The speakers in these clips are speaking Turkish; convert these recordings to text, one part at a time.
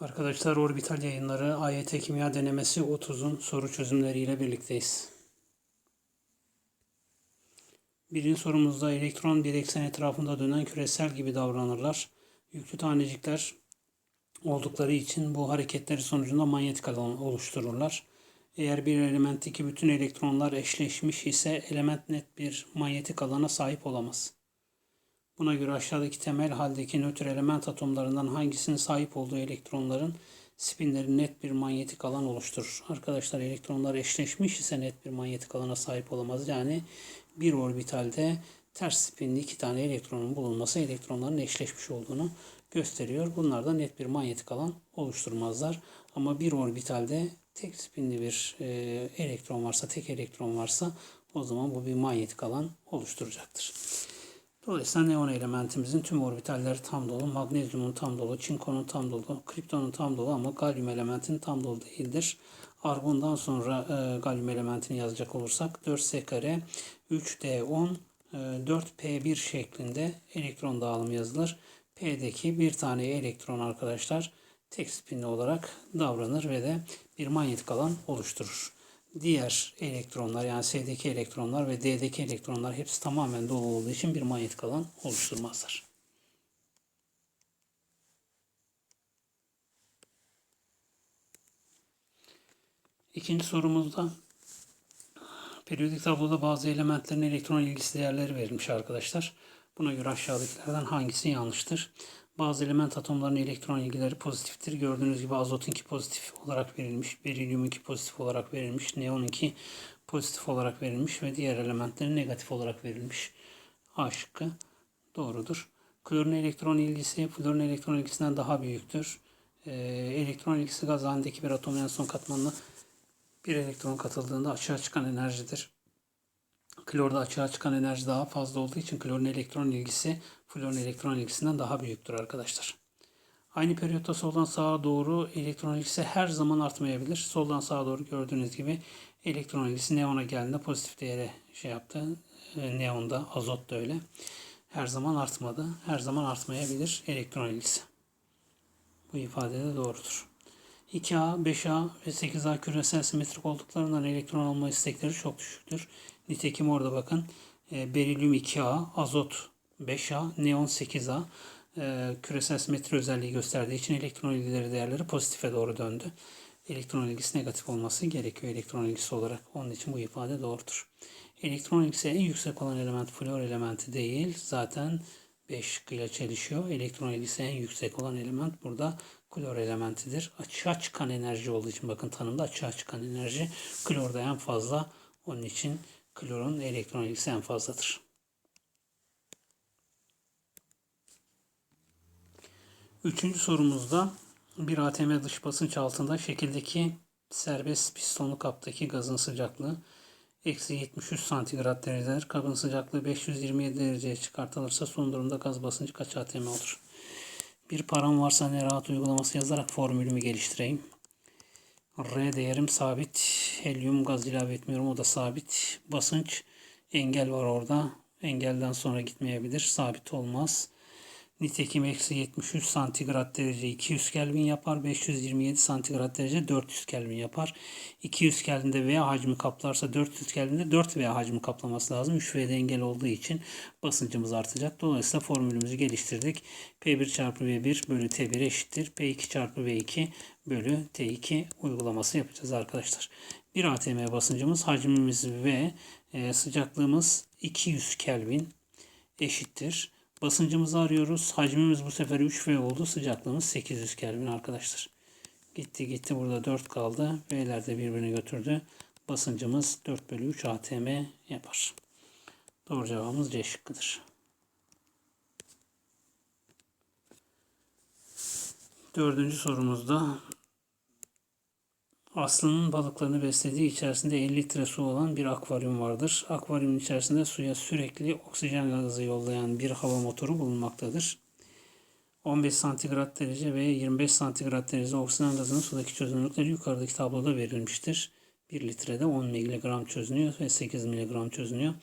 Arkadaşlar Orbital yayınları AYT Kimya Denemesi 30'un soru çözümleriyle birlikteyiz. Birinci sorumuzda elektron bir eksen etrafında dönen küresel gibi davranırlar. Yüklü tanecikler oldukları için bu hareketleri sonucunda manyetik alan oluştururlar. Eğer bir elementteki bütün elektronlar eşleşmiş ise element net bir manyetik alana sahip olamaz. Buna göre aşağıdaki temel haldeki nötr element atomlarından hangisinin sahip olduğu elektronların spinleri net bir manyetik alan oluşturur. Arkadaşlar elektronlar eşleşmiş ise net bir manyetik alana sahip olamaz. Yani bir orbitalde ters spinli iki tane elektronun bulunması elektronların eşleşmiş olduğunu gösteriyor. Bunlar da net bir manyetik alan oluşturmazlar. Ama bir orbitalde tek spinli bir e, elektron varsa, tek elektron varsa o zaman bu bir manyetik alan oluşturacaktır. Dolayısıyla neon elementimizin tüm orbitalleri tam dolu, magnezyumun tam dolu, çinkonun tam dolu, kriptonun tam dolu ama galyum elementinin tam dolu değildir. Argondan sonra e, galyum elementini yazacak olursak 4S kare 3D10 e, 4P1 şeklinde elektron dağılımı yazılır. P'deki bir tane elektron arkadaşlar tek spinli olarak davranır ve de bir manyetik alan oluşturur diğer elektronlar yani S'deki elektronlar ve D'deki elektronlar hepsi tamamen dolu olduğu için bir manyetik alan oluşturmazlar. İkinci sorumuzda periyodik tabloda bazı elementlerin elektron ilgisi değerleri verilmiş arkadaşlar. Buna göre aşağıdakilerden hangisi yanlıştır? Bazı element atomlarının elektron ilgileri pozitiftir. Gördüğünüz gibi azotunki pozitif olarak verilmiş, berilyumunki pozitif olarak verilmiş, neonunki pozitif olarak verilmiş ve diğer elementlerin negatif olarak verilmiş. A şıkkı doğrudur. Klorun elektron ilgisi florun elektron ilgisinden daha büyüktür. Ee, elektron ilgisi gaz halindeki bir atomun en son katmanına bir elektron katıldığında açığa çıkan enerjidir. Klorda açığa çıkan enerji daha fazla olduğu için klorun elektron ilgisi florun elektron ilgisinden daha büyüktür arkadaşlar. Aynı periyotta soldan sağa doğru elektron ilgisi her zaman artmayabilir. Soldan sağa doğru gördüğünüz gibi elektron ilgisi neona geldiğinde pozitif değere şey yaptı. E, neonda, azot da öyle. Her zaman artmadı. Her zaman artmayabilir elektron ilgisi. Bu ifade de doğrudur. 2A, 5A ve 8A küresel simetrik olduklarından elektron alma istekleri çok düşüktür. Nitekim orada bakın e, berilyum 2A, azot 5A, neon 8A e, küresel simetri özelliği gösterdiği için elektron ilgileri değerleri pozitife doğru döndü. Elektron ilgisi negatif olması gerekiyor elektron ilgisi olarak. Onun için bu ifade doğrudur. Elektron ilgisi en yüksek olan element flor elementi değil. Zaten 5 şıkkıyla çelişiyor. Elektron ilgisi en yüksek olan element burada klor elementidir. Açığa çıkan enerji olduğu için bakın tanımda açığa çıkan enerji klorda en fazla. Onun için klorun elektron ilgisi en fazladır. Üçüncü sorumuzda bir ATM dış basınç altında şekildeki serbest pistonlu kaptaki gazın sıcaklığı eksi 73 santigrat derecedir. Kabın sıcaklığı 527 dereceye çıkartılırsa son durumda gaz basıncı kaç ATM olur? Bir param varsa ne rahat uygulaması yazarak formülümü geliştireyim. R değerim sabit. Helyum gaz ilave etmiyorum. O da sabit. Basınç engel var orada. Engelden sonra gitmeyebilir. Sabit olmaz. Nitekim eksi 73 santigrat derece 200 Kelvin yapar. 527 santigrat derece 400 Kelvin yapar. 200 Kelvin'de V hacmi kaplarsa 400 Kelvin'de 4 V hacmi kaplaması lazım. 3 V'de engel olduğu için basıncımız artacak. Dolayısıyla formülümüzü geliştirdik. P1 çarpı V1 bölü T1 eşittir. P2 çarpı V2 bölü T2 uygulaması yapacağız arkadaşlar. Bir ATM basıncımız, hacmimiz ve e, sıcaklığımız 200 Kelvin eşittir. Basıncımızı arıyoruz. Hacmimiz bu sefer 3V oldu. Sıcaklığımız 800 Kelvin arkadaşlar. Gitti gitti burada 4 kaldı. V'ler de birbirini götürdü. Basıncımız 4 bölü 3 ATM yapar. Doğru cevabımız C şıkkıdır. Dördüncü sorumuzda Aslı'nın balıklarını beslediği içerisinde 50 litre su olan bir akvaryum vardır. Akvaryumun içerisinde suya sürekli oksijen gazı yollayan bir hava motoru bulunmaktadır. 15 santigrat derece ve 25 santigrat derece oksijen gazının sudaki çözünürlükleri yukarıdaki tabloda verilmiştir. 1 litrede 10 mg çözünüyor ve 8 mg çözünüyor.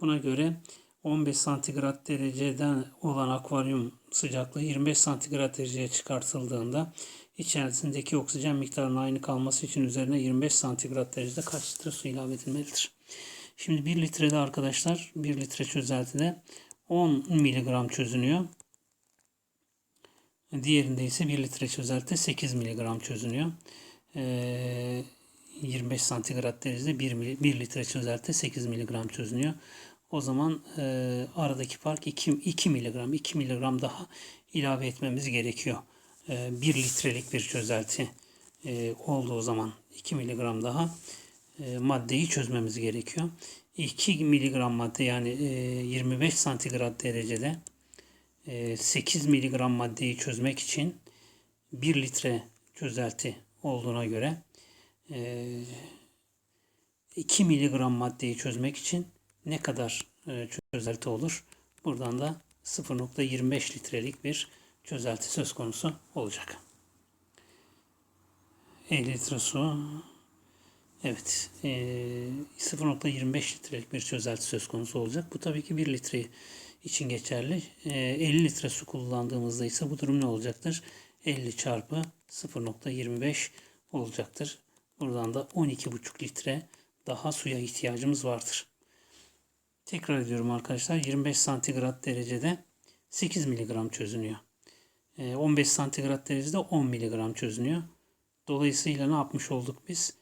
Buna göre 15 santigrat dereceden olan akvaryum sıcaklığı 25 santigrat dereceye çıkartıldığında içerisindeki oksijen miktarının aynı kalması için üzerine 25 santigrat derecede kaç litre su ilave edilmelidir? Şimdi 1 litrede arkadaşlar 1 litre çözeltide 10 miligram çözünüyor. Diğerinde ise 1 litre çözeltide 8 miligram çözünüyor. Ee, 25 santigrat derecede 1, 1 litre çözeltide 8 miligram çözünüyor. O zaman e, aradaki fark 2, 2 miligram. 2 miligram daha ilave etmemiz gerekiyor. E, 1 litrelik bir çözelti e, olduğu zaman 2 miligram daha e, maddeyi çözmemiz gerekiyor. 2 miligram madde yani e, 25 santigrat derecede e, 8 miligram maddeyi çözmek için 1 litre çözelti olduğuna göre e, 2 miligram maddeyi çözmek için ne kadar e, çözelti olur? Buradan da 0.25 litrelik bir çözelti söz konusu olacak. 50 litre su Evet, e, 0.25 litrelik bir çözelti söz konusu olacak. Bu tabii ki 1 litre için geçerli. E, 50 litre su kullandığımızda ise bu durum ne olacaktır? 50 çarpı 0.25 olacaktır. Buradan da 12,5 litre daha suya ihtiyacımız vardır. Tekrar ediyorum arkadaşlar. 25 santigrat derecede 8 miligram çözünüyor. E, 15 santigrat derecede 10 miligram çözünüyor. Dolayısıyla ne yapmış olduk biz?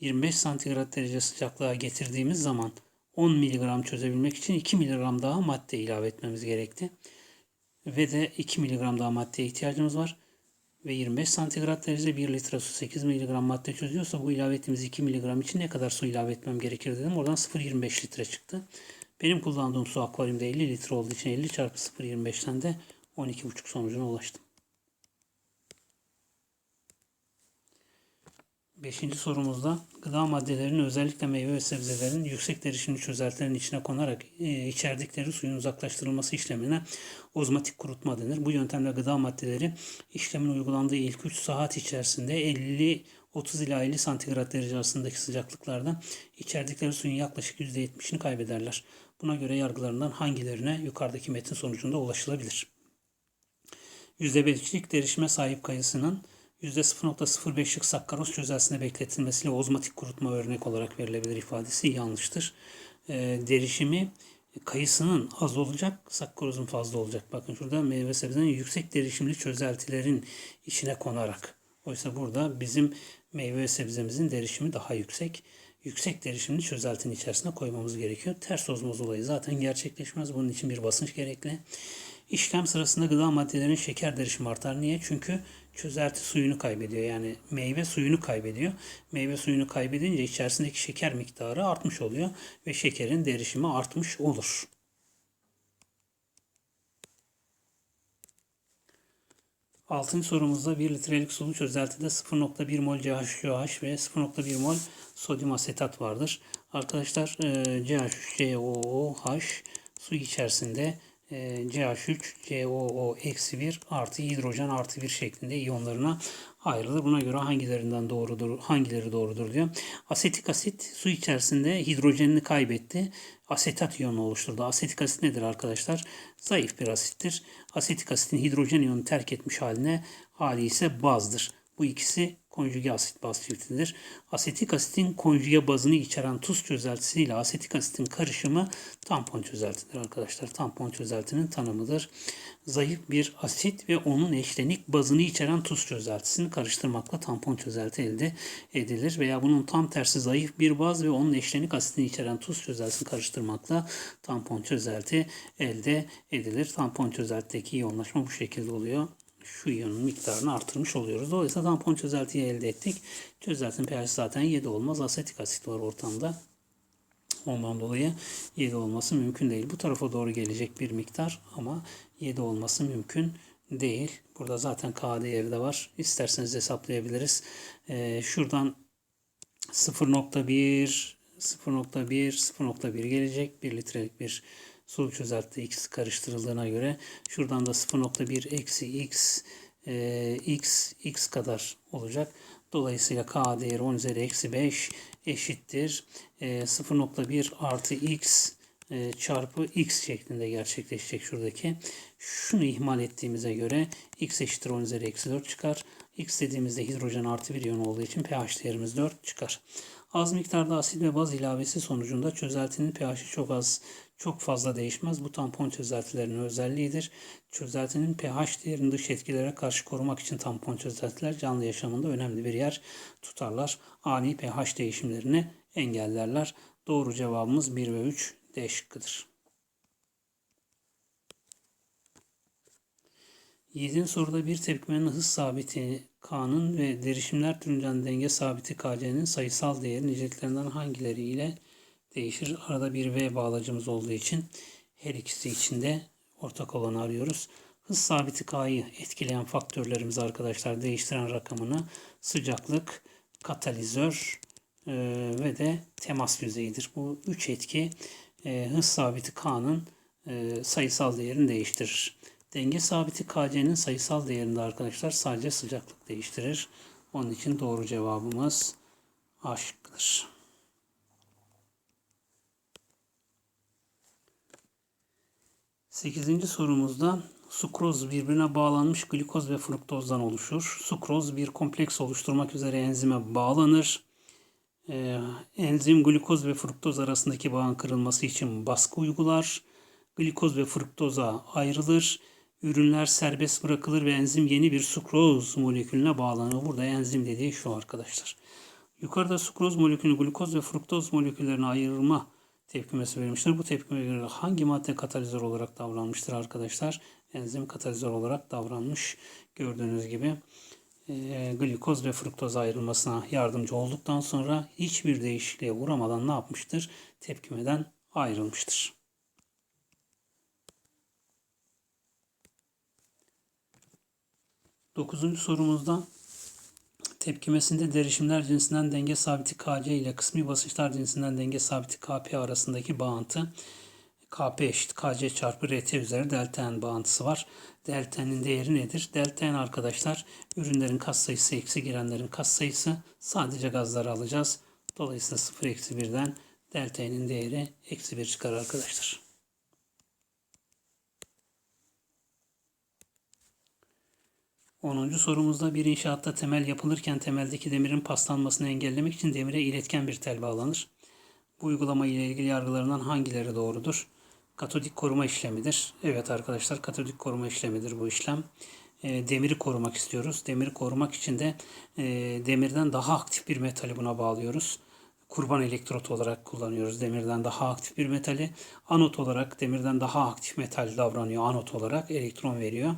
25 santigrat derece sıcaklığa getirdiğimiz zaman 10 miligram çözebilmek için 2 miligram daha madde ilave etmemiz gerekti. Ve de 2 miligram daha maddeye ihtiyacımız var. Ve 25 santigrat derecede 1 litre su 8 miligram madde çözüyorsa bu ilave ettiğimiz 2 miligram için ne kadar su ilave etmem gerekir dedim. Oradan 0.25 litre çıktı. Benim kullandığım su akvaryumda 50 litre olduğu için 50 çarpı 0.25'ten de 12.5 sonucuna ulaştım. Beşinci sorumuzda gıda maddelerinin özellikle meyve ve sebzelerin yüksek derişimli çözeltilerin içine konarak e, içerdikleri suyun uzaklaştırılması işlemine ozmatik kurutma denir. Bu yöntemle gıda maddeleri işlemin uygulandığı ilk 3 saat içerisinde 50 30 ila 50 santigrat derece arasındaki sıcaklıklarda içerdikleri suyun yaklaşık %70'ini kaybederler. Buna göre yargılarından hangilerine yukarıdaki metin sonucunda ulaşılabilir? %5'lik derişime sahip kayısının %0.05'lik sakkaroz çözeltisinde bekletilmesiyle ozmatik kurutma örnek olarak verilebilir ifadesi yanlıştır. E, derişimi kayısının az olacak, sakkarozun fazla olacak. Bakın şurada meyve sebzenin yüksek derişimli çözeltilerin içine konarak. Oysa burada bizim meyve ve sebzemizin derişimi daha yüksek. Yüksek derişimli çözeltinin içerisine koymamız gerekiyor. Ters ozmoz olayı zaten gerçekleşmez. Bunun için bir basınç gerekli. İşlem sırasında gıda maddelerinin şeker derişimi artar. Niye? Çünkü çözelti suyunu kaybediyor. Yani meyve suyunu kaybediyor. Meyve suyunu kaybedince içerisindeki şeker miktarı artmış oluyor ve şekerin derişimi artmış olur. Altıncı sorumuzda 1 litrelik sulu çözeltide 0.1 mol CH3OH ve 0.1 mol sodyum asetat vardır. Arkadaşlar CH3COOH su içerisinde CH3 COO eksi 1 artı hidrojen artı 1 şeklinde iyonlarına ayrılır. Buna göre hangilerinden doğrudur, hangileri doğrudur diyor. Asetik asit su içerisinde hidrojenini kaybetti. Asetat iyonu oluşturdu. Asetik asit nedir arkadaşlar? Zayıf bir asittir. Asetik asitin hidrojen iyonu terk etmiş haline hali ise bazdır. Bu ikisi konjüge asit baz çiftidir. Asetik asitin konjüge bazını içeren tuz çözeltisi ile asetik asitin karışımı tampon çözeltidir arkadaşlar. Tampon çözeltinin tanımıdır. Zayıf bir asit ve onun eşlenik bazını içeren tuz çözeltisini karıştırmakla tampon çözelti elde edilir. Veya bunun tam tersi zayıf bir baz ve onun eşlenik asitini içeren tuz çözeltisini karıştırmakla tampon çözelti elde edilir. Tampon çözeltideki iyonlaşma bu şekilde oluyor şu iyonun miktarını artırmış oluyoruz. Dolayısıyla tampon çözeltiyi elde ettik. Çözeltinin pH zaten 7 olmaz. Asetik asit var ortamda. Ondan dolayı 7 olması mümkün değil. Bu tarafa doğru gelecek bir miktar ama 7 olması mümkün değil. Burada zaten K değeri de var. İsterseniz hesaplayabiliriz. Ee, şuradan 0.1 0.1 0.1 gelecek. 1 litrelik bir sulu çözeltide x karıştırıldığına göre şuradan da 0.1 eksi x e, x x kadar olacak. Dolayısıyla k değeri 10 üzeri eksi 5 eşittir. E, 0.1 artı x e, çarpı x şeklinde gerçekleşecek şuradaki. Şunu ihmal ettiğimize göre x eşittir 10 üzeri eksi 4 çıkar. x dediğimizde hidrojen artı bir iyon olduğu için pH değerimiz 4 çıkar. Az miktarda asit ve baz ilavesi sonucunda çözeltinin pH'i çok az, çok fazla değişmez. Bu tampon çözeltilerinin özelliğidir. Çözeltinin pH değerini dış etkilere karşı korumak için tampon çözeltiler canlı yaşamında önemli bir yer tutarlar. Ani pH değişimlerini engellerler. Doğru cevabımız 1 ve 3 D şıkkıdır. 7. soruda bir tepkimenin hız sabiti K'nın ve derişimler türünden denge sabiti KC'nin sayısal değeri niceliklerinden hangileri ile değişir. Arada bir V bağlacımız olduğu için her ikisi için de ortak olanı arıyoruz. Hız sabiti K'yı etkileyen faktörlerimiz arkadaşlar değiştiren rakamını sıcaklık, katalizör e, ve de temas yüzeyidir. Bu üç etki e, hız sabiti K'nın e, sayısal değerini değiştirir. Denge sabiti Kc'nin sayısal değerinde arkadaşlar sadece sıcaklık değiştirir. Onun için doğru cevabımız aşıktır. 8. sorumuzda sukroz birbirine bağlanmış glikoz ve fruktozdan oluşur. Sukroz bir kompleks oluşturmak üzere enzime bağlanır. Ee, enzim glikoz ve fruktoz arasındaki bağın kırılması için baskı uygular. Glikoz ve fruktoza ayrılır. Ürünler serbest bırakılır ve enzim yeni bir sukroz molekülüne bağlanır. Burada enzim dediği şu arkadaşlar. Yukarıda sukroz molekülünü glikoz ve fruktoz moleküllerine ayırma tepkimesi verilmiştir. Bu tepkime göre hangi madde katalizör olarak davranmıştır arkadaşlar? Enzim katalizör olarak davranmış. Gördüğünüz gibi e, glikoz ve fruktoz ayrılmasına yardımcı olduktan sonra hiçbir değişikliğe uğramadan ne yapmıştır? Tepkimeden ayrılmıştır. Dokuzuncu sorumuzda tepkimesinde derişimler cinsinden denge sabiti Kc ile kısmi basınçlar cinsinden denge sabiti Kp arasındaki bağıntı Kp eşit Kc çarpı Rt üzeri delta n bağıntısı var. Delta n'in değeri nedir? Delta n arkadaşlar ürünlerin katsayısı eksi girenlerin katsayısı sadece gazları alacağız. Dolayısıyla 0 eksi 1'den delta n'in değeri eksi 1 çıkar arkadaşlar. 10. sorumuzda bir inşaatta temel yapılırken temeldeki demirin paslanmasını engellemek için demire iletken bir tel bağlanır. Bu uygulama ile ilgili yargılarından hangileri doğrudur? Katodik koruma işlemidir. Evet arkadaşlar katodik koruma işlemidir bu işlem. E, demiri korumak istiyoruz. Demiri korumak için de e, demirden daha aktif bir metali buna bağlıyoruz kurban elektrot olarak kullanıyoruz. Demirden daha aktif bir metali. Anot olarak demirden daha aktif metal davranıyor. Anot olarak elektron veriyor.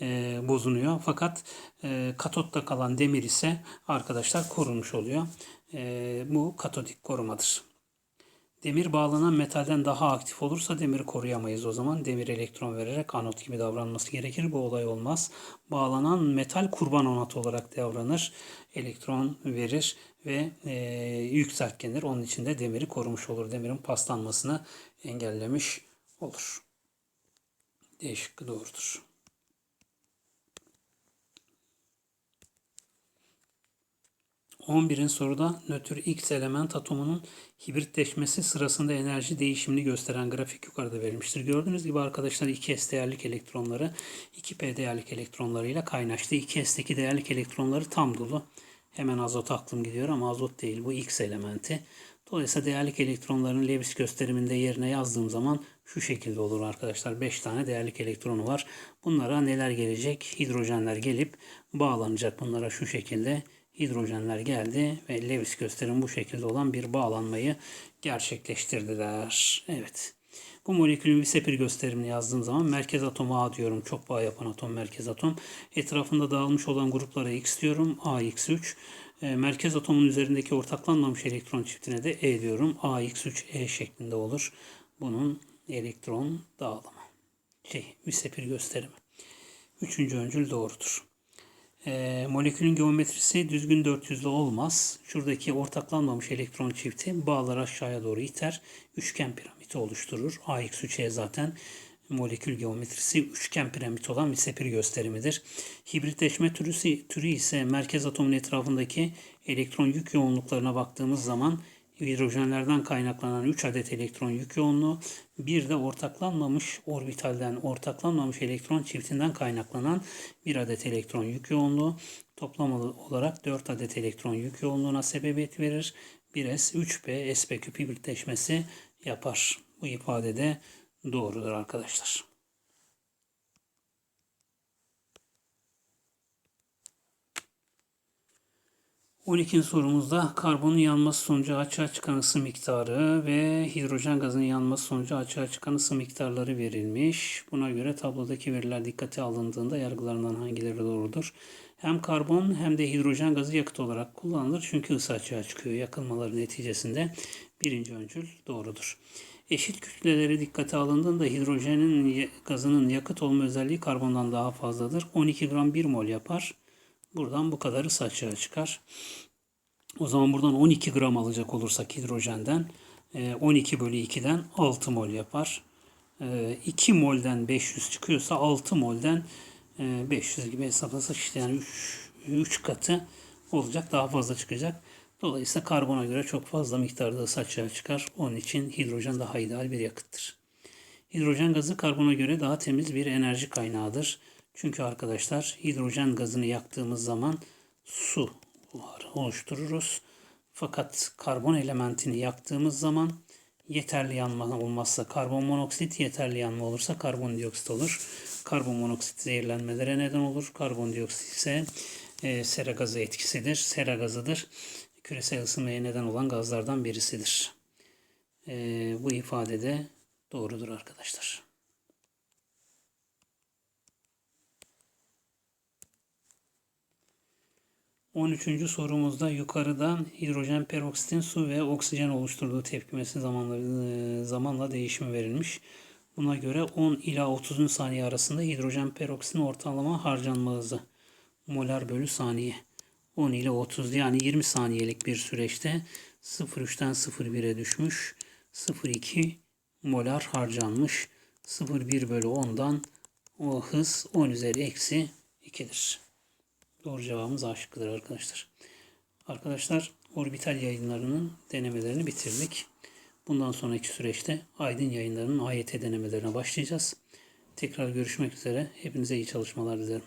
E, bozunuyor. Fakat e, katotta kalan demir ise arkadaşlar korunmuş oluyor. E, bu katodik korumadır. Demir bağlanan metalden daha aktif olursa demiri koruyamayız o zaman. Demir elektron vererek anot gibi davranması gerekir. Bu olay olmaz. Bağlanan metal kurban anot olarak davranır. Elektron verir ve e, yükseltgenir. Onun için de demiri korumuş olur. Demirin paslanmasını engellemiş olur. D şıkkı doğrudur. 11'in soruda nötr X element atomunun hibritleşmesi sırasında enerji değişimini gösteren grafik yukarıda verilmiştir. Gördüğünüz gibi arkadaşlar 2s değerlik elektronları 2p değerlik elektronlarıyla kaynaştı. 2s'teki değerlik elektronları tam dolu. Hemen azot aklım gidiyor ama azot değil bu X elementi. Dolayısıyla değerlik elektronların Lewis gösteriminde yerine yazdığım zaman şu şekilde olur arkadaşlar. 5 tane değerlik elektronu var. Bunlara neler gelecek? Hidrojenler gelip bağlanacak. Bunlara şu şekilde hidrojenler geldi ve Lewis gösterim bu şekilde olan bir bağlanmayı gerçekleştirdiler. Evet. Bu molekülün Wisepir gösterimini yazdığım zaman merkez atomu A diyorum. Çok bağ yapan atom merkez atom. Etrafında dağılmış olan gruplara X diyorum. AX3. E, merkez atomun üzerindeki ortaklanmamış elektron çiftine de E diyorum. AX3E şeklinde olur. Bunun elektron dağılımı. Şey, Wisepir gösterimi. Üçüncü öncül doğrudur. E, molekülün geometrisi düzgün 400'lü olmaz. Şuradaki ortaklanmamış elektron çifti bağlar aşağıya doğru iter. Üçgen piramidi oluşturur. AX3E zaten molekül geometrisi üçgen piramit olan bir sepir gösterimidir. Hibritleşme türü, türü ise merkez atomun etrafındaki elektron yük yoğunluklarına baktığımız zaman hidrojenlerden kaynaklanan 3 adet elektron yük yoğunluğu, bir de ortaklanmamış orbitalden ortaklanmamış elektron çiftinden kaynaklanan 1 adet elektron yük yoğunluğu toplam olarak 4 adet elektron yük yoğunluğuna sebebiyet verir. 1s 3p sp küp birleşmesi yapar. Bu ifade de doğrudur arkadaşlar. 12. sorumuzda karbonun yanması sonucu açığa çıkan ısı miktarı ve hidrojen gazının yanması sonucu açığa çıkan ısı miktarları verilmiş. Buna göre tablodaki veriler dikkate alındığında yargılarından hangileri doğrudur? Hem karbon hem de hidrojen gazı yakıt olarak kullanılır çünkü ısı açığa çıkıyor. Yakılmaları neticesinde birinci öncül doğrudur. Eşit kütleleri dikkate alındığında hidrojenin gazının yakıt olma özelliği karbondan daha fazladır. 12 gram 1 mol yapar. Buradan bu kadarı açığa çıkar. O zaman buradan 12 gram alacak olursak hidrojenden 12 e, bölü 2'den 6 mol yapar. 2 e, molden 500 çıkıyorsa 6 molden 500 e, gibi hesaplasak işte yani 3, 3 katı olacak. Daha fazla çıkacak. Dolayısıyla karbona göre çok fazla miktarda ısı açığa çıkar. Onun için hidrojen daha ideal bir yakıttır. Hidrojen gazı karbona göre daha temiz bir enerji kaynağıdır. Çünkü arkadaşlar hidrojen gazını yaktığımız zaman su oluştururuz. Fakat karbon elementini yaktığımız zaman yeterli yanma olmazsa karbon monoksit, yeterli yanma olursa karbondioksit olur. Karbon monoksit zehirlenmelere neden olur. Karbondioksit ise e, sera gazı etkisidir. Sera gazıdır. Küresel ısınmaya neden olan gazlardan birisidir. E, bu ifade de doğrudur arkadaşlar. 13. sorumuzda yukarıdan hidrojen peroksitin su ve oksijen oluşturduğu tepkimesi zamanla, zamanla değişimi verilmiş. Buna göre 10 ila 30 saniye arasında hidrojen peroksitin ortalama harcanma hızı molar bölü saniye. 10 ile 30 yani 20 saniyelik bir süreçte 0,3'ten 0,1'e düşmüş. 0,2 molar harcanmış. 0,1 bölü 10'dan o hız 10 üzeri eksi 2'dir. Doğru cevabımız A şıkkıdır arkadaşlar. Arkadaşlar orbital yayınlarının denemelerini bitirdik. Bundan sonraki süreçte Aydın yayınlarının AYT denemelerine başlayacağız. Tekrar görüşmek üzere. Hepinize iyi çalışmalar dilerim.